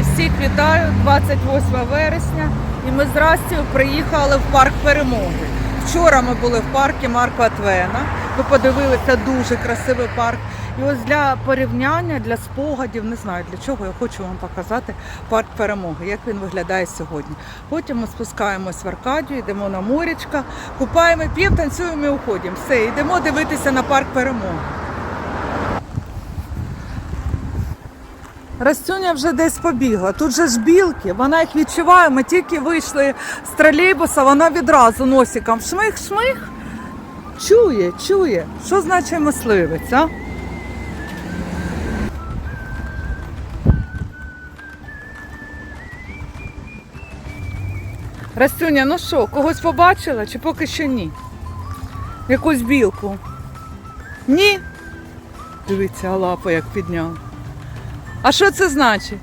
Друзі, всіх вітаю! 28 вересня і ми з Растю приїхали в парк перемоги. Вчора ми були в парку Марка Твена. Ми подивилися дуже красивий парк. І ось для порівняння, для спогадів, не знаю для чого, я хочу вам показати парк перемоги, як він виглядає сьогодні. Потім ми спускаємось в Аркадію, йдемо на морячка, купаємо пів, танцюємо і уходимо. Все, йдемо дивитися на парк перемоги. Растюня вже десь побігла. Тут же ж білки, вона їх відчуває. Ми тільки вийшли з тролейбуса, вона відразу носиком шмих-шмих. Чує, чує. Що значить мисливець, а? Растюня, ну що, когось побачила чи поки що ні? Якусь білку? Ні? Дивіться, лапу як підняла. А що це значить?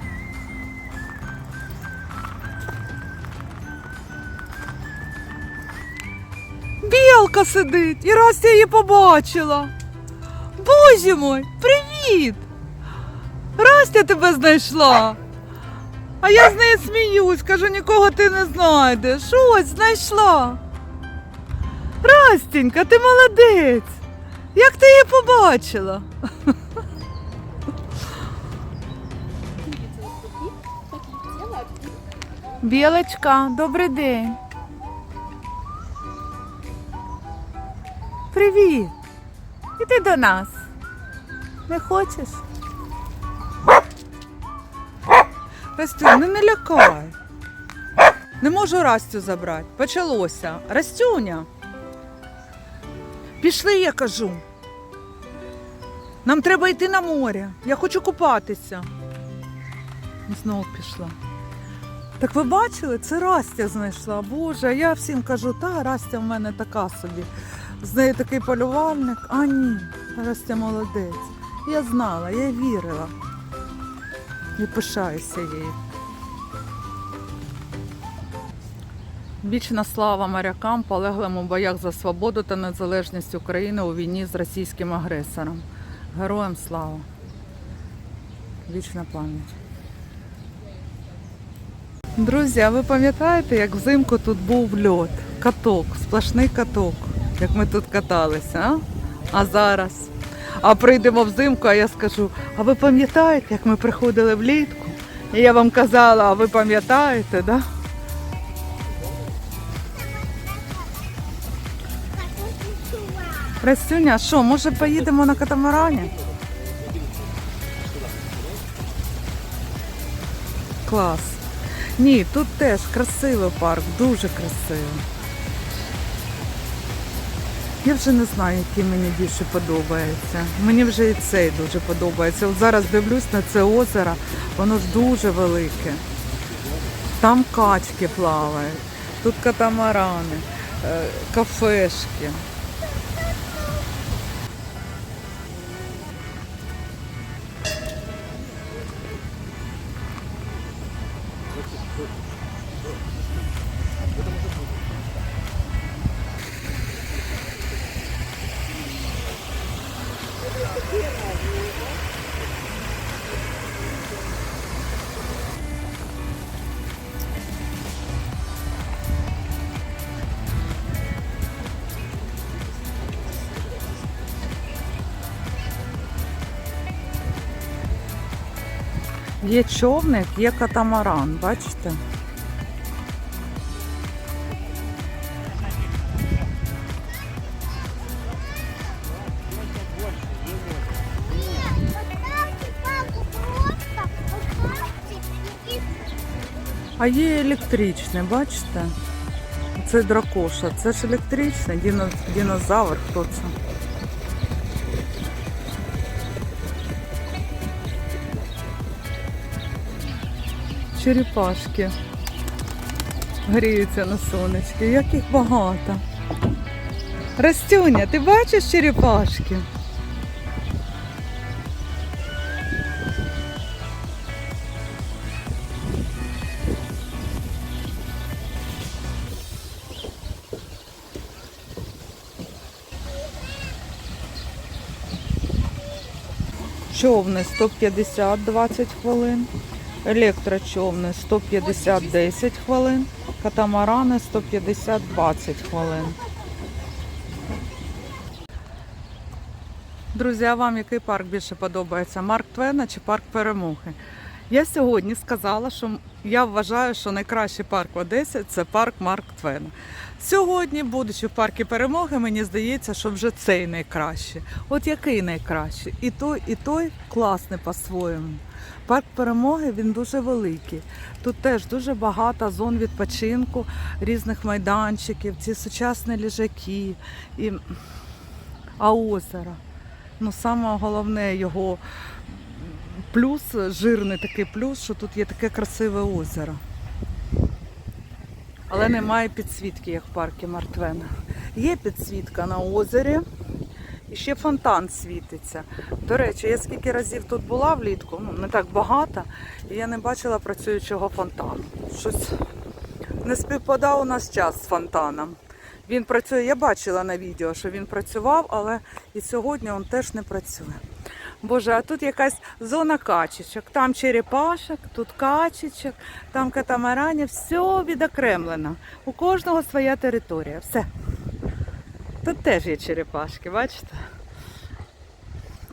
Білка сидить і раз я її побачила. Боже мой, привіт! Растя тебе знайшла. А я з нею сміюсь, кажу, нікого ти не знайдеш. Ось знайшла. Растенька, ти молодець. Як ти її побачила? Білочка, добрий день. Привіт. Іди до нас. Не хочеш? Растю, ну не лякай. Не можу Растю забрати. Почалося. Растюня. Пішли, я кажу. Нам треба йти на море. Я хочу купатися. Знову пішла. Так ви бачили, це Растя знайшла. Боже, я всім кажу, та Растя в мене така собі. З нею такий полювальник. А ні, Растя молодець. Я знала, я вірила. І пишаюся їй. Вічна слава морякам, полеглим у боях за свободу та незалежність України у війні з російським агресором. Героям слава. Вічна пам'ять. Друзі, а ви пам'ятаєте, як взимку тут був льот? Каток, сплошний каток, як ми тут каталися, а? А зараз? А прийдемо взимку, а я скажу, а ви пам'ятаєте, як ми приходили влітку? І я вам казала, а ви пам'ятаєте, да? Растюня, що, може поїдемо на катамарані? Клас. Ні, тут теж красивий парк, дуже красивий. Я вже не знаю, який мені більше подобається. Мені вже і цей дуже подобається. От зараз дивлюсь на це озеро, воно ж дуже велике. Там качки плавають, тут катамарани, е, кафешки. Є човник, є катамаран, бачите? А є електричне, бачите? Це дракоша. Це ж електричне, Діно- динозавр, хто це? Черепашки гріються на сонечки. Як їх багато. Растюня, ти бачиш черепашки? Човни 150 20 хвилин. Електрочовни 150 10 хвилин, катамарани 150 20 хвилин. Друзі, а вам який парк більше подобається? Марк Твена чи парк перемоги? Я сьогодні сказала, що я вважаю, що найкращий парк в Одесі це парк Марк Твена. Сьогодні, будучи в парку перемоги, мені здається, що вже цей найкращий. От який найкращий? І той, і той класний по-своєму. Парк перемоги він дуже великий. Тут теж дуже багато зон відпочинку, різних майданчиків, ці сучасні ліжаки. І... А озеро. Ну, саме головне його плюс, жирний такий плюс, що тут є таке красиве озеро. Але немає підсвітки, як в парку Мартвена. Є підсвітка на озері. І ще фонтан світиться. До речі, я скільки разів тут була влітку, ну не так багато, і я не бачила працюючого фонтану. Щось не співпадав у нас час з фонтаном. Він працює, я бачила на відео, що він працював, але і сьогодні він теж не працює. Боже, а тут якась зона качечок. Там черепашок, тут качечок, там катамаранів, все відокремлено. У кожного своя територія. Все. Тут теж є черепашки, бачите?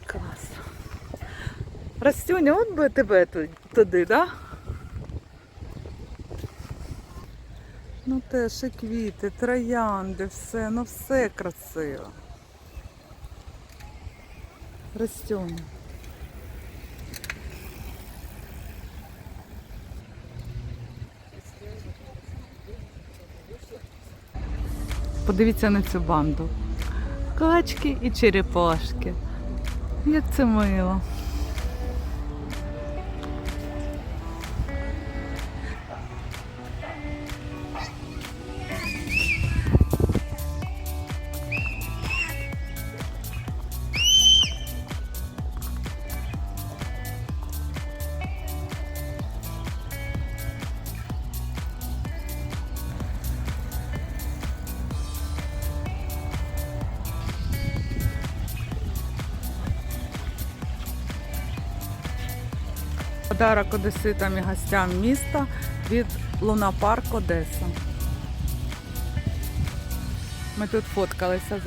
Клас. Растюня, от би тебе туди, да? Ну теж і квіти, троянди, все, ну все красиво. Растюня. Подивіться на цю банду. Качки і черепашки. Як це мило. Подарок одеситам і гостям міста від Луна Парк Одеса. Ми тут фоткалися з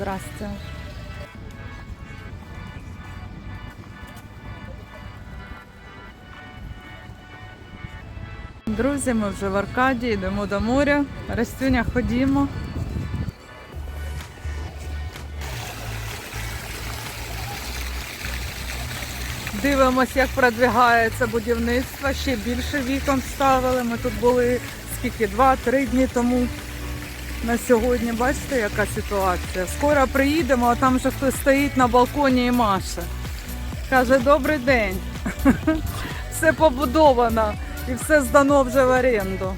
Друзі, ми вже в Аркаді, йдемо до моря. Растюня, ходімо. Дивимось, як продвигається будівництво. Ще більше вікон ставили. Ми тут були скільки, два-три дні тому. На сьогодні бачите, яка ситуація. Скоро приїдемо, а там вже хтось стоїть на балконі і маше. Каже, добрий день. Все побудовано і все здано вже в оренду.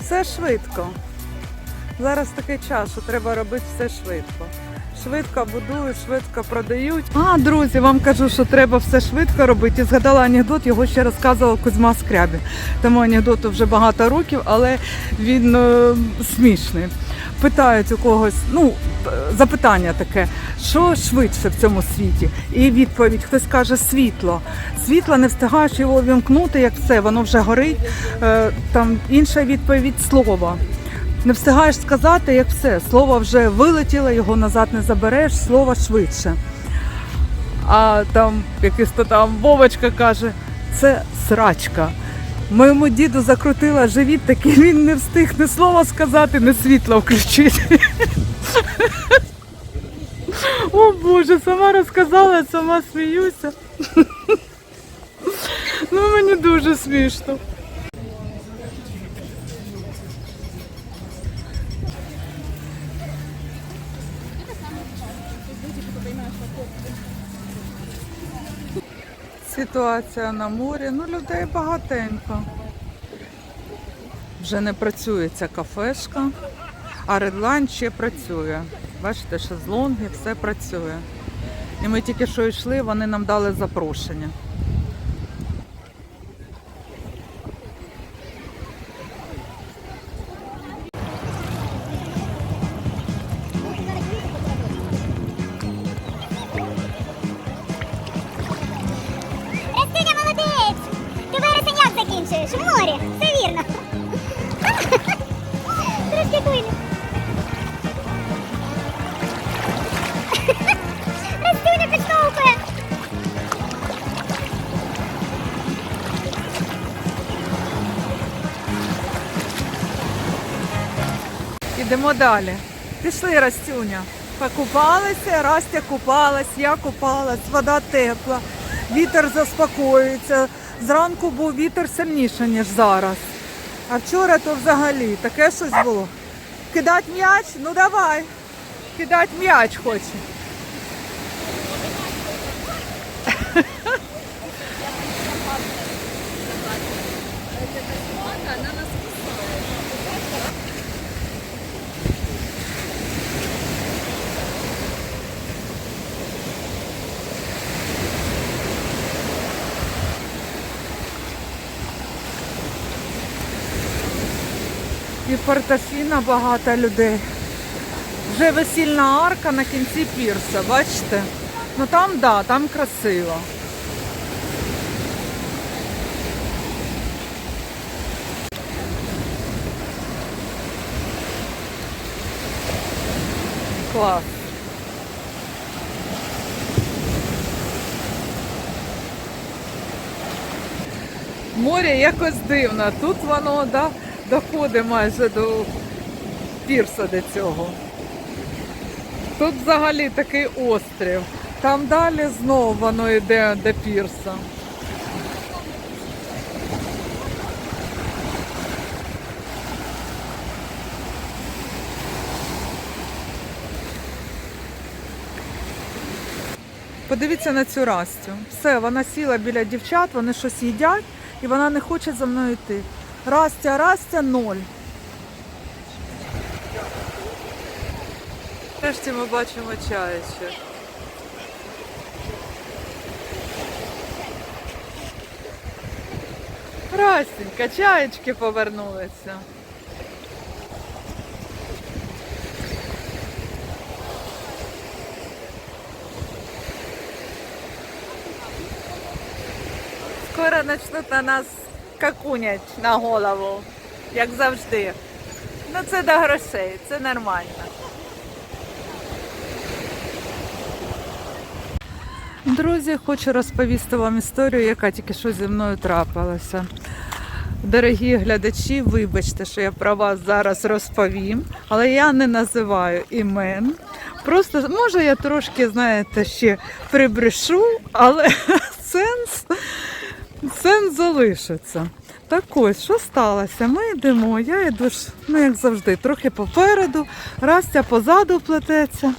Все швидко. Зараз такий час, що треба робити все швидко. Швидко будують, швидко продають. А, друзі, вам кажу, що треба все швидко робити. І згадала анекдот, його ще розказував Кузьма Скрябін. Тому анекдоту вже багато років, але він е, смішний. Питають у когось, ну, запитання таке, що швидше в цьому світі? І відповідь, хтось каже світло. Світло не встигаєш його вімкнути, як все, воно вже горить. Е, там інша відповідь слово. Не встигаєш сказати, як все. Слово вже вилетіло, його назад не забереш, слово швидше. А там якийсь то там Вовочка каже, це срачка. Моєму діду закрутила живіт, такий він не встиг ні слова сказати, ні світло включити. О Боже, сама розказала, сама сміюся. Ну мені дуже смішно. Ситуація на морі, ну людей багатенько. Вже не працює ця кафешка, а Редлайн ще працює. Бачите, шезлонги, все працює. І ми тільки що йшли, вони нам дали запрошення. Ідемо далі. Пішли, Растюня. Покупалися, Растя купалась, я купалась, вода тепла, вітер заспокоюється. Зранку був вітер сильніший, ніж зараз. А вчора то взагалі таке щось було. Кидать м'яч? Ну давай. Кидать м'яч хоче. І в Портофіно багато людей. Вже весільна арка на кінці пірса, бачите? Ну там, да, там красиво. Клас. Море якось дивно. Тут воно да, доходить майже до пірса до цього. Тут взагалі такий острів. Там далі знову воно йде до пірса. Подивіться на цю Растю. Все, вона сіла біля дівчат, вони щось їдять і вона не хоче за мною йти. Растя, Растя, ноль. Нарешті ми бачимо чаюче. Растенька, чаєчки повернулися. Скоро почнуть на нас какунять на голову, як завжди. Ну це до грошей, це нормально. Друзі, хочу розповісти вам історію, яка тільки що зі мною трапилася. Дорогі глядачі, вибачте, що я про вас зараз розповім, але я не називаю імен. Просто може я трошки, знаєте, ще прибрешу, але сенс, сенс залишиться. Так ось, що сталося? Ми йдемо, я йду ну як завжди, трохи попереду, Растя позаду плететься.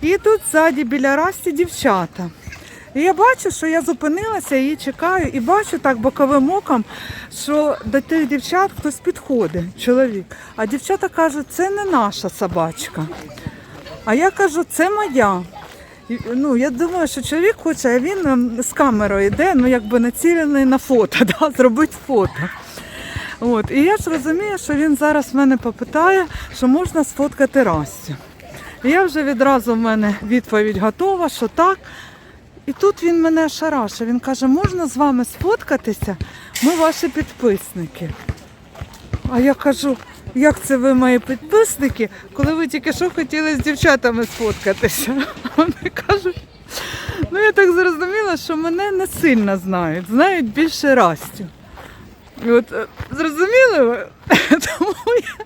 І тут ззаді біля Расті дівчата. І я бачу, що я зупинилася, її чекаю, і бачу так боковим оком, що до тих дівчат хтось підходить, чоловік. А дівчата кажуть, це не наша собачка. А я кажу, це моя. Ну, я думаю, що чоловік хоче, а він ем, з камерою йде, ну якби націлений на фото, да, зробить фото. От. І я ж розумію, що він зараз мене попитає, що можна сфоткати Растю. І я вже відразу в мене відповідь готова, що так. І тут він мене шараше. Він каже, можна з вами сфоткатися? Ми ваші підписники. А я кажу, як це ви мої підписники, коли ви тільки що хотіли з дівчатами сфоткатися? Вони кажуть, ну я так зрозуміла, що мене не сильно знають, знають більше Растю. І от е, зрозуміли ви? Тому я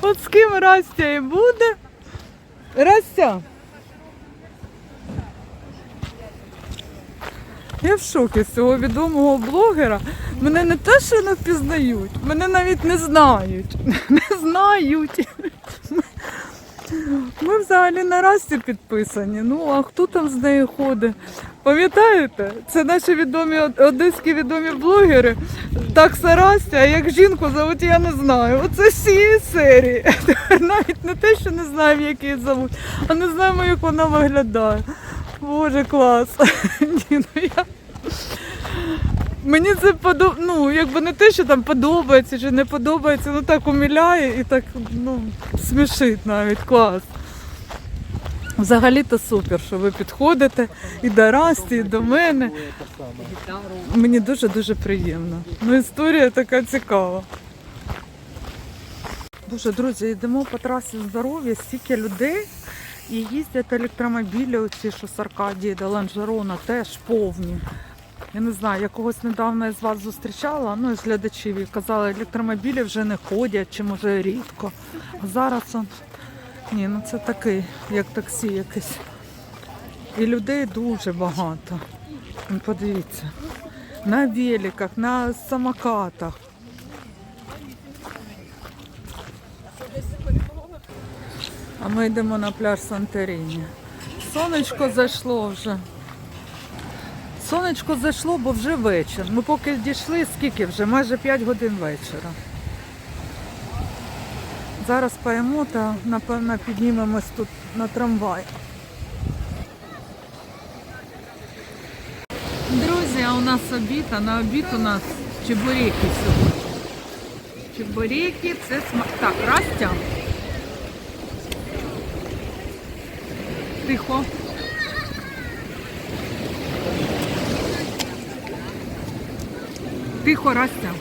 от з ким Растя і буде. Растя. Я в шокі з цього відомого блогера. Мене не те, що не впізнають, мене навіть не знають. Не знають. Ми взагалі на Расті підписані. Ну, а хто там з нею ходить? Пам'ятаєте? Це наші відомі одеські відомі блогери. Так Растя, а як жінку зовуть, я не знаю. Оце з цієї серії. Навіть не те, що не знаємо, як її зовуть, а не знаємо, як вона виглядає. Боже, клас. Ні, ну я... Мені це подоб... ну, якби не те, що там подобається чи не подобається, ну так умиляє і так ну, смішить навіть клас. Взагалі-то супер, що ви підходите і до Расті, і до мене. Мені дуже-дуже приємно. Ну, історія така цікава. Боже, друзі, йдемо по трасі здоров'я, стільки людей. І їздять електромобілі, оці, що з Аркадії до Ланжерона, теж повні. Я не знаю, я когось недавно із вас зустрічала, ну із глядачів, і казали, електромобілі вже не ходять, чи може рідко. А зараз он... ні, ну це такий, як таксі якесь. І людей дуже багато. Ну, Подивіться. На великах, на самокатах. А ми йдемо на пляж Санторіні. Сонечко зайшло вже. Сонечко зайшло, бо вже вечір. Ми поки дійшли, скільки вже? Майже 5 годин вечора. Зараз поїмо та, напевно, піднімемось тут на трамвай. Друзі, а у нас обід, а на обід у нас чебуреки сьогодні. Чебуреки це смак. Так, Растя. Тихо. Тихо, Растя.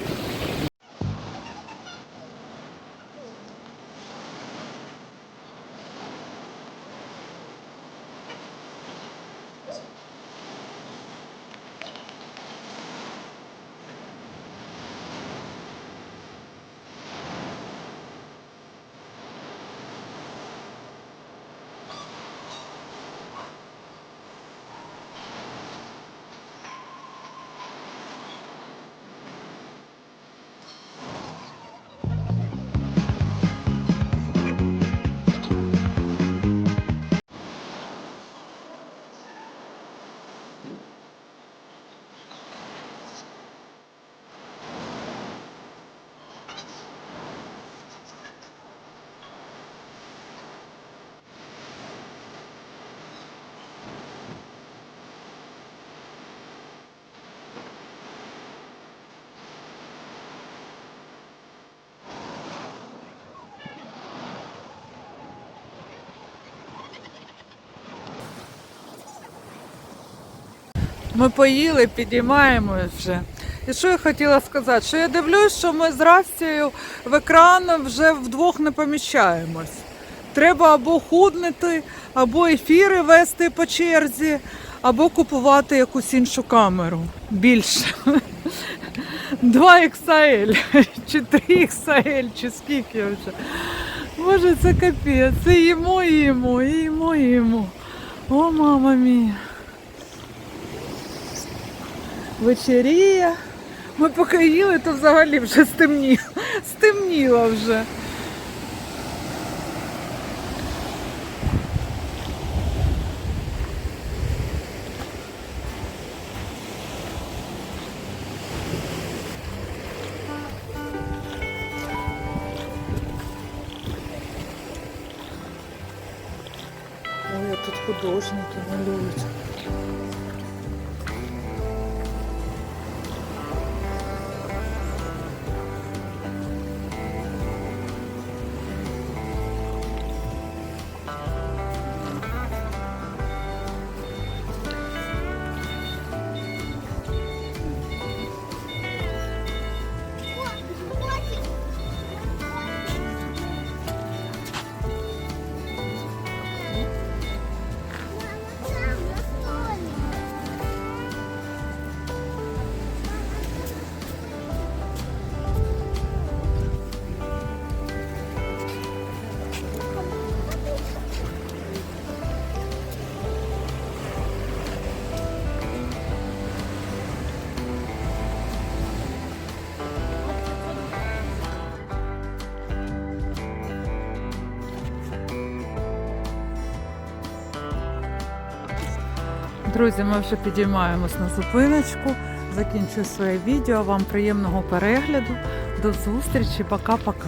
Ми поїли, підіймаємось вже. І що я хотіла сказати? Що я дивлюсь, що ми з Растією в екран вже вдвох не поміщаємось. Треба або худнути, або ефіри вести по черзі, або купувати якусь іншу камеру. Більше. 2 XL, чи 3 XL, чи скільки вже. Боже, це капець. Це їмо, і їмо, і їмо, їмо. О, мама мія. вечеріє. Ми поки їли, то взагалі вже стемніло. Стемніло вже. Ой, а тут художники малюють. Друзі, ми вже підіймаємось на зупиночку. Закінчую своє відео. Вам приємного перегляду. До зустрічі. Пока-пока.